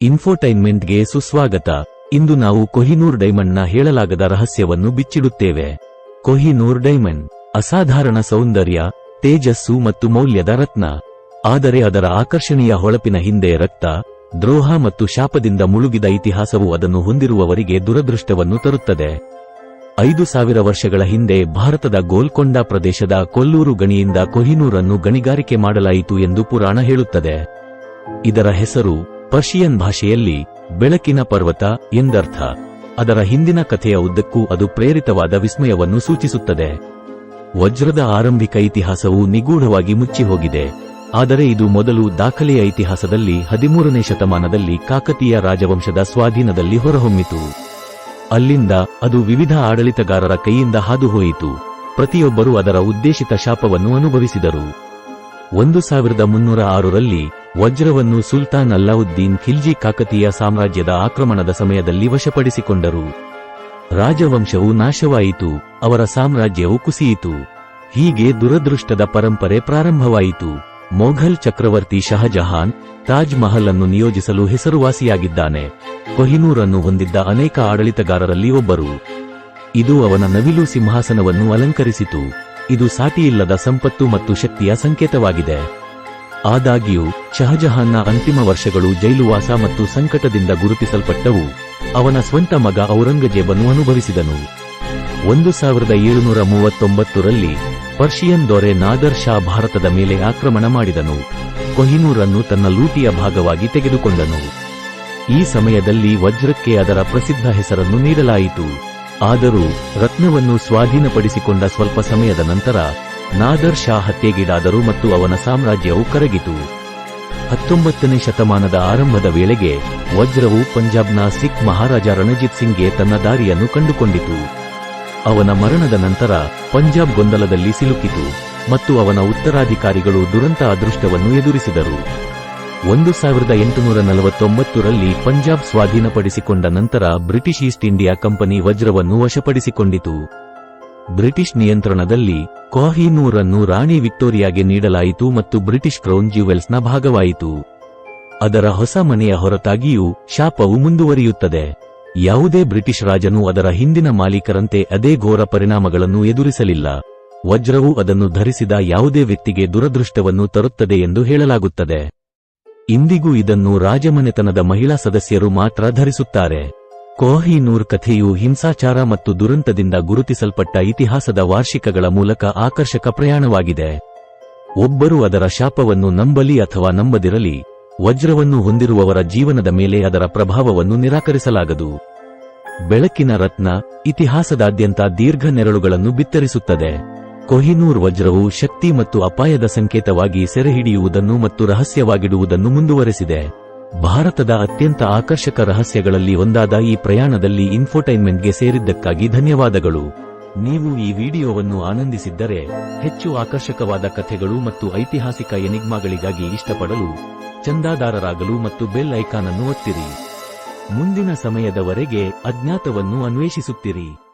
ಇನ್ಫೋಟೈನ್ಮೆಂಟ್ಗೆ ಸುಸ್ವಾಗತ. ಇಂದು ನಾವು ಕೊಹಿನೂರ್ ಡೈಮಂಡ್ನ ಹೇಳಲಾಗದ ರಹಸ್ಯವನ್ನು ಬಿಚ್ಚಿಡುತ್ತೇವೆ. ಕೊಹಿನೂರ್ ಡೈಮಂಡ್, ಅಸಾಧಾರಣ ಸೌಂದರ್ಯ, ತೇಜಸ್ಸು ಮತ್ತು ಮೌಲ್ಯದ ರತ್ನ. ಆದರೆ ಅದರ ಆಕರ್ಷಣೀಯ ಹೊಳಪಿನ ಹಿಂದೆ ರಕ್ತ, ದ್ರೋಹ ಮತ್ತು ಶಾಪದಿಂದ ಮುಳುಗಿದ ಇತಿಹಾಸವು ಅದನ್ನು ಹೊಂದಿರುವವರಿಗೆ ದುರದೃಷ್ಟವನ್ನು ತರುತ್ತದೆ. ಐದು ಸಾವಿರ ವರ್ಷಗಳ ಹಿಂದೆ ಭಾರತದ ಗೋಲ್ಕೊಂಡ ಪ್ರದೇಶದ ಕೊಲ್ಲೂರು ಗಣಿಯಿಂದ ಕೊಹಿನೂರನ್ನು ಗಣಿಗಾರಿಕೆ ಮಾಡಲಾಯಿತು ಎಂದು ಪುರಾಣ ಹೇಳುತ್ತದೆ. ಇದರ ಹೆಸರು ಪರ್ಷಿಯನ್ ಭಾಷೆಯಲ್ಲಿ ಬೆಳಕಿನ ಪರ್ವತ ಎಂದರ್ಥ. ಅದರ ಹಿಂದಿನ ಕಥೆಯ ಉದ್ದಕ್ಕೂ ಅದು ಪ್ರೇರಿತವಾದ ವಿಸ್ಮಯವನ್ನು ಸೂಚಿಸುತ್ತದೆ. ವಜ್ರದ ಆರಂಭಿಕ ಇತಿಹಾಸವು ನಿಗೂಢವಾಗಿ ಮುಚ್ಚಿಹೋಗಿದೆ. ಆದರೆ ಇದು ಮೊದಲು ದಾಖಲೆಯ ಇತಿಹಾಸದಲ್ಲಿ ಹದಿಮೂರನೇ ಶತಮಾನದಲ್ಲಿ ಕಾಕತೀಯ ರಾಜವಂಶದ ಸ್ವಾಧೀನದಲ್ಲಿ ಹೊರಹೊಮ್ಮಿತು. ಅಲ್ಲಿಂದ ಅದು ವಿವಿಧ ಆಡಳಿತಗಾರರ ಕೈಯಿಂದ ಹಾದುಹೋಯಿತು. ಪ್ರತಿಯೊಬ್ಬರೂ ಅದರ ಉದ್ದೇಶಿತ ಶಾಪವನ್ನು ಅನುಭವಿಸಿದರು. ಒಂದು ಸಾವಿರದ ಮುನ್ನೂರ ಆರರಲ್ಲಿ ವಜ್ರವನ್ನು ಸುಲ್ತಾನ್ ಅಲ್ಲಾವುದ್ದೀನ್ ಖಿಲ್ಜಿ ಕಾಕತೀಯ ಸಾಮ್ರಾಜ್ಯದ ಆಕ್ರಮಣದ ಸಮಯದಲ್ಲಿ ವಶಪಡಿಸಿಕೊಂಡರು. ರಾಜವಂಶವು ನಾಶವಾಯಿತು, ಅವರ ಸಾಮ್ರಾಜ್ಯವು ಕುಸಿಯಿತು. ಹೀಗೆ ದುರದೃಷ್ಟದ ಪರಂಪರೆ ಪ್ರಾರಂಭವಾಯಿತು. ಮೊಘಲ್ ಚಕ್ರವರ್ತಿ ಶಹಜಹಾನ್ ತಾಜ್ ಮಹಲ್ ಅನ್ನು ನಿಯೋಜಿಸಲು ಹೆಸರುವಾಸಿಯಾಗಿದ್ದಾನೆ. ಕೊಹಿನೂರನ್ನು ಹೊಂದಿದ್ದ ಅನೇಕ ಆಡಳಿತಗಾರರಲ್ಲಿ ಒಬ್ಬರು. ಇದು ಅವನ ನವಿಲು ಸಿಂಹಾಸನವನ್ನು ಅಲಂಕರಿಸಿತು. ಇದು ಸಾಟಿಯಿಲ್ಲದ ಸಂಪತ್ತು ಮತ್ತು ಶಕ್ತಿಯ ಸಂಕೇತವಾಗಿದೆ. ಆದಾಗ್ಯೂ, ಶಹಜಹಾನ್ನ ಅಂತಿಮ ವರ್ಷಗಳು ಜೈಲುವಾಸ ಮತ್ತು ಸಂಕಟದಿಂದ ಗುರುತಿಸಲ್ಪಟ್ಟವು. ಅವನ ಸ್ವಂತ ಮಗ ಔರಂಗಜೇಬನು ಅನುಭವಿಸಿದನು. ಒಂದು ಸಾವಿರದ ಏಳುನೂರ ಮೂವತ್ತೊಂಬತ್ತರಲ್ಲಿ ಪರ್ಷಿಯನ್ ದೊರೆ ನಾದರ್ ಶಾ ಭಾರತದ ಮೇಲೆ ಆಕ್ರಮಣ ಮಾಡಿದನು. ಕೊಹಿನೂರನ್ನು ತನ್ನ ಲೂಟಿಯ ಭಾಗವಾಗಿ ತೆಗೆದುಕೊಂಡನು. ಈ ಸಮಯದಲ್ಲಿ ವಜ್ರಕ್ಕೆ ಅದರ ಪ್ರಸಿದ್ಧ ಹೆಸರನ್ನು ನೀಡಲಾಯಿತು. ಆದರೂ, ರತ್ನವನ್ನು ಸ್ವಾಧೀನಪಡಿಸಿಕೊಂಡ ಸ್ವಲ್ಪ ಸಮಯದ ನಂತರ ನಾದರ್ ಶಾ ಹತ್ಯೆಗೀಡಾದರು ಮತ್ತು ಅವನ ಸಾಮ್ರಾಜ್ಯವು ಕರಗಿತು. ಹತ್ತೊಂಬತ್ತನೇ ಶತಮಾನದ ಆರಂಭದ ವೇಳೆಗೆ ವಜ್ರವು ಪಂಜಾಬ್ನ ಸಿಖ್ ಮಹಾರಾಜ ರಣಜಿತ್ ಸಿಂಗ್ಗೆ ತನ್ನ ದಾರಿಯನ್ನು ಕಂಡುಕೊಂಡಿತು. ಅವನ ಮರಣದ ನಂತರ ಪಂಜಾಬ್ ಗೊಂದಲದಲ್ಲಿ ಸಿಲುಕಿತು ಮತ್ತು ಅವನ ಉತ್ತರಾಧಿಕಾರಿಗಳು ದುರಂತ ಅದೃಷ್ಟವನ್ನು ಎದುರಿಸಿದರು. ಒಂದು ಸಾವಿರದ ಎಂಟುನೂರ ನಲವತ್ತೊಂಬತ್ತರಲ್ಲಿ ಪಂಜಾಬ್ ಸ್ವಾಧೀನಪಡಿಸಿಕೊಂಡ ನಂತರ ಬ್ರಿಟಿಷ್ ಈಸ್ಟ್ ಇಂಡಿಯಾ ಕಂಪನಿ ವಜ್ರವನ್ನು ವಶಪಡಿಸಿಕೊಂಡಿತು. ಬ್ರಿಟಿಷ್ ನಿಯಂತ್ರಣದಲ್ಲಿ ಕೊಹಿನೂರನ್ನು ರಾಣಿ ವಿಕ್ಟೋರಿಯಾಗೆ ನೀಡಲಾಯಿತು ಮತ್ತು ಬ್ರಿಟಿಷ್ ಕ್ರೌನ್ ಜ್ಯುವೆಲ್ಸ್ನ ಭಾಗವಾಯಿತು. ಅದರ ಹೊಸ ಮನೆಯ ಹೊರತಾಗಿಯೂ ಶಾಪವು ಮುಂದುವರಿಯುತ್ತದೆ. ಯಾವುದೇ ಬ್ರಿಟಿಷ್ ರಾಜನು ಅದರ ಹಿಂದಿನ ಮಾಲೀಕರಂತೆ ಅದೇ ಘೋರ ಪರಿಣಾಮಗಳನ್ನು ಎದುರಿಸಲಿಲ್ಲ. ವಜ್ರವು ಅದನ್ನು ಧರಿಸಿದ ಯಾವುದೇ ವ್ಯಕ್ತಿಗೆ ದುರದೃಷ್ಟವನ್ನು ತರುತ್ತದೆ ಎಂದು ಹೇಳಲಾಗುತ್ತದೆ. ಇಂದಿಗೂ ಇದನ್ನು ರಾಜಮನೆತನದ ಮಹಿಳಾ ಸದಸ್ಯರು ಮಾತ್ರ ಧರಿಸುತ್ತಾರೆ. ಕೋಹಿನೂರ್ ಕಥೆಯು ಹಿಂಸಾಚಾರ ಮತ್ತು ದುರಂತದಿಂದ ಗುರುತಿಸಲ್ಪಟ್ಟ ಇತಿಹಾಸದ ವಾರ್ಷಿಕಗಳ ಮೂಲಕ ಆಕರ್ಷಕ ಪ್ರಯಾಣವಾಗಿದೆ. ಒಬ್ಬರು ಅದರ ಶಾಪವನ್ನು ನಂಬಲಿ ಅಥವಾ ನಂಬದಿರಲಿ, ವಜ್ರವನ್ನು ಹೊಂದಿರುವವರ ಜೀವನದ ಮೇಲೆ ಅದರ ಪ್ರಭಾವವನ್ನು ನಿರಾಕರಿಸಲಾಗದು. ಬೆಳಕಿನ ರತ್ನ ಇತಿಹಾಸದಾದ್ಯಂತ ದೀರ್ಘ ನೆರಳುಗಳನ್ನು ಬಿತ್ತರಿಸುತ್ತದೆ. ಕೊಹಿನೂರ್ ವಜ್ರವು ಶಕ್ತಿ ಮತ್ತು ಅಪಾಯದ ಸಂಕೇತವಾಗಿ ಸೆರೆಹಿಡಿಯುವುದನ್ನು ಮತ್ತು ರಹಸ್ಯವಾಗಿಡುವುದನ್ನು ಮುಂದುವರೆಸಿದೆ. ಭಾರತದ ಅತ್ಯಂತ ಆಕರ್ಷಕ ರಹಸ್ಯಗಳಲ್ಲಿ ಒಂದಾದ ಈ ಪ್ರಯಾಣದಲ್ಲಿ ಇನ್ಫೋಟೈನ್ಮೆಂಟ್ಗೆ ಸೇರಿದ್ದಕ್ಕಾಗಿ ಧನ್ಯವಾದಗಳು. ನೀವು ಈ ವಿಡಿಯೋವನ್ನು ಆನಂದಿಸಿದ್ದರೆ ಹೆಚ್ಚು ಆಕರ್ಷಕವಾದ ಕಥೆಗಳು ಮತ್ತು ಐತಿಹಾಸಿಕ ಎನಿಗ್ಮಾಗಳಿಗಾಗಿ ಇಷ್ಟಪಡಲು ಚಂದಾದಾರರಾಗಲು ಮತ್ತು ಬೆಲ್ ಐಕಾನ್ ಅನ್ನು ಒತ್ತಿರಿ. ಮುಂದಿನ ಸಮಯದವರೆಗೆ ಅಜ್ಞಾತವನ್ನು ಅನ್ವೇಷಿಸುತ್ತಿರಿ.